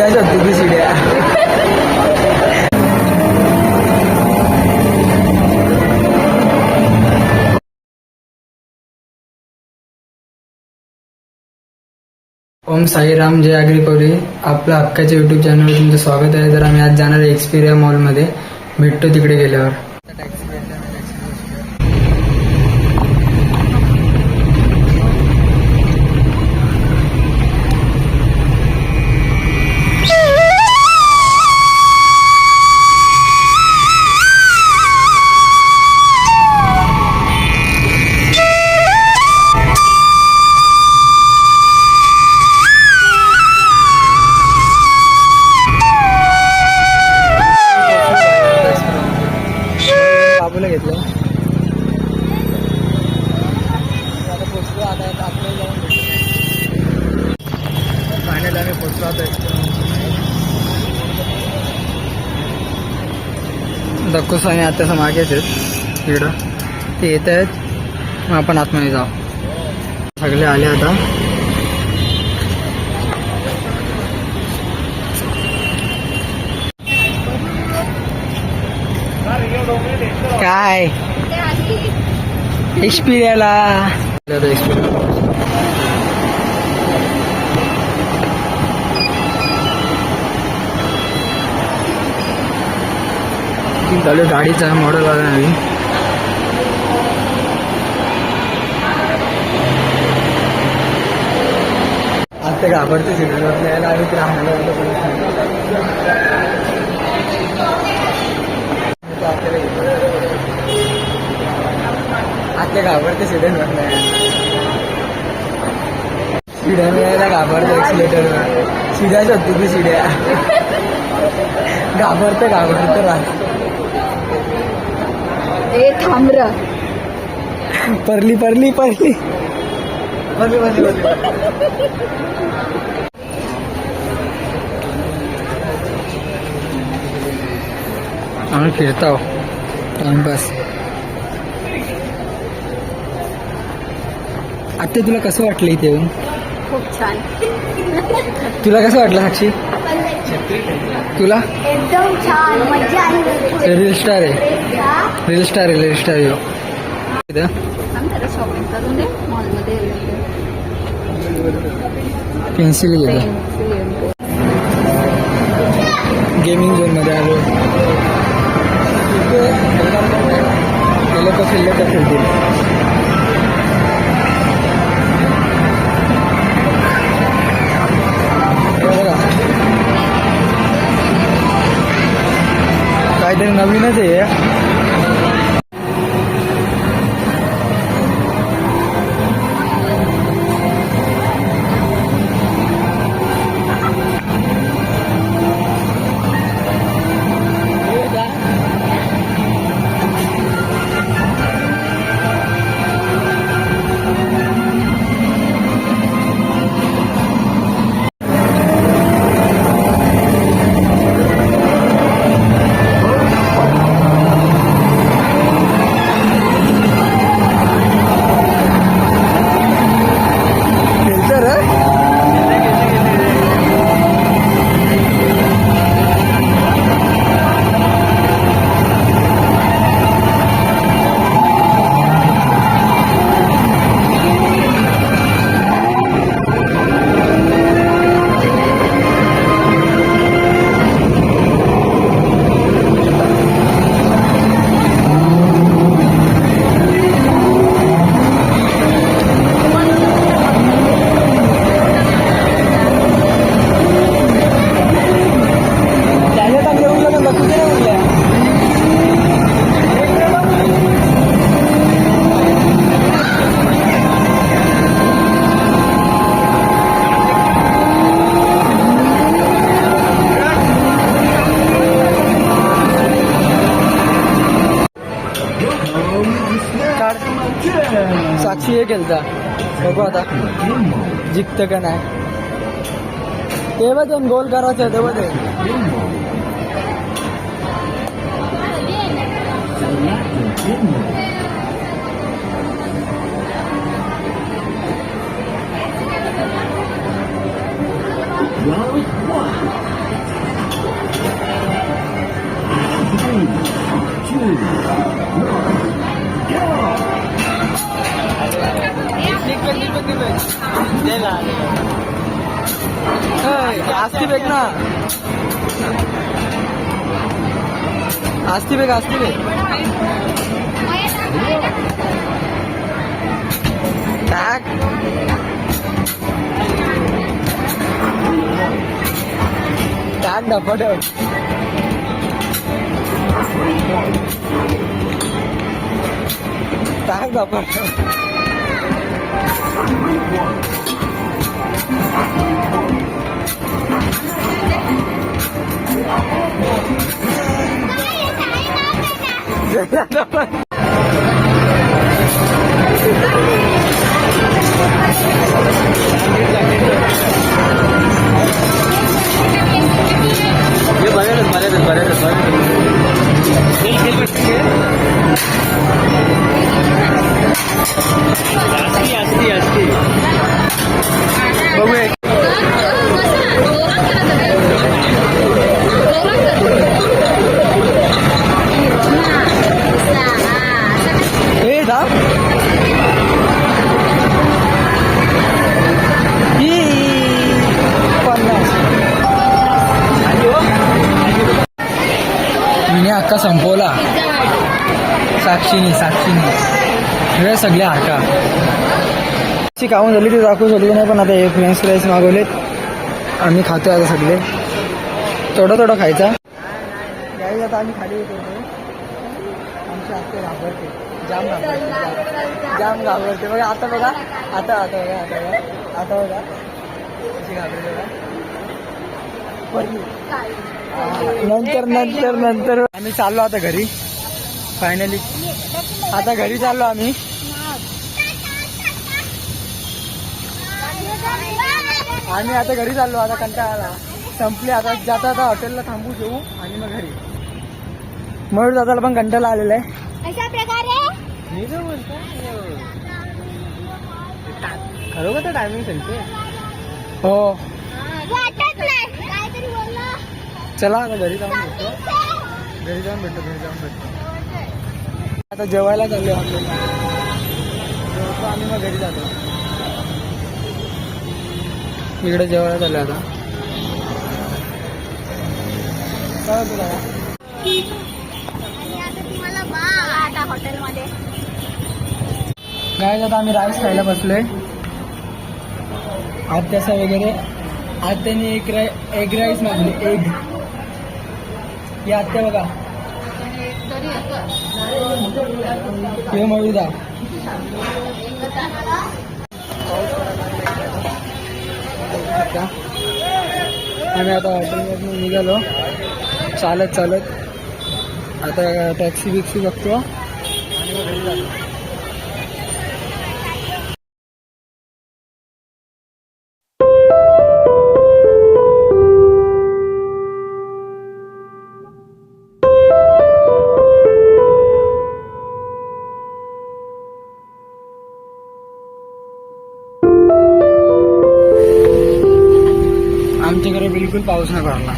शिड्याच शिड्या ओम साईराम जय अग्रिकोरी आपलं हक्काच्या युट्यूब चॅनलवर तुमचं स्वागत आहे. तर आम्ही आज जाणार आहे एक्सपिरिया मॉलमध्ये भेटतो तिकडे गेल्यावर. दक्कू स्वामी आता मागेच आहेत तिकडं ते येत आहेत मग आपण आतमध्ये जाऊ. सगळे आले आता. काय? एक्सपिरियाला चालू गाडीचा मॉडेल आला नवीन. आता घाबरते सिग्नल आपल्याला आम्ही तर राहणार आता घाबरते सिडन नाही सिडन यायला घाबरते एक्सिलेटरवर शिड्याच होती की शिड्या घाबरते घाबरते राहत. ए थांब र. परली परली परली. परली परली परली. आम्ही फिरतो टाइमपास आता तुला कसं वाटलं इथे येऊन? खूप छान. तुला कसं वाटलं साक्षी? तुला एकदम छान मजा आली रील स्टार आहे रील स्टार आहे रील स्टार आहे इथं जरा शॉपिंग करून दे मॉलमध्ये पेन्सिल घेतो બેટરી નવી નથી साक्षी बघू आता. जिंकतं का नाही? तेव्हा दोन गोल करायचं आहे ते बघ ते. आस्ती बेग ना. आस्ती बेग आस्ती बेग टाक टाक डफट टाक हे अक्का संपवला. साक्षीने साक्षीने. हे सगळे हाका ची कामं झाली ते दाखवू शकली नाही पण आता हे फ्रेंच फ्राईज मागवलेत. आम्ही खातोय आता सगळे. थोडं थोडं खायचा. यावेळी आता आम्ही खाली येतो आमची आत्ते घाबरते. जाम घाबरते. जाम. जाम घाबरते. बघा आता बघा. आता आता बघा आता बघा. आता बघा. कशी घाबरते बघा. नंतर नंतर नंतर. आम्ही चाललो आता घरी. फायनली आता घरी चाललो आम्ही. आम्ही आता घरी चाललो आता कंटाळा आला. संपले आता जाता आता हॉटेलला थांबू ठेवू आणि मग घरी. मयूर दादाला पण कंटाळा आलेला आहे. अशा प्रकारे? बोलतो खरोखर तर टायमिंग सांगते हो. चला आता घरी जाऊन घरी जाऊन भेटतो घरी जाऊन भेटतो आता जेवायला चाललो हॉटेलला जेवतो आम्ही मग घरी जातो. इकडे जेवायला चाललो आता. काय तुला आता आता हॉटेलमध्ये काय आता आम्ही राईस खायला बसलोय. आत्यासा वगैरे. आत्याने एक राय एग राईस मागली एग ही आत्या बघा. हे मयुदा. आम्ही आता हॉटेलमधून निघालो. चालत चालत. आता टॅक्सी बिक्सी बघतो. आणि आमच्याकडे बिलकुल पाऊस नाही पडला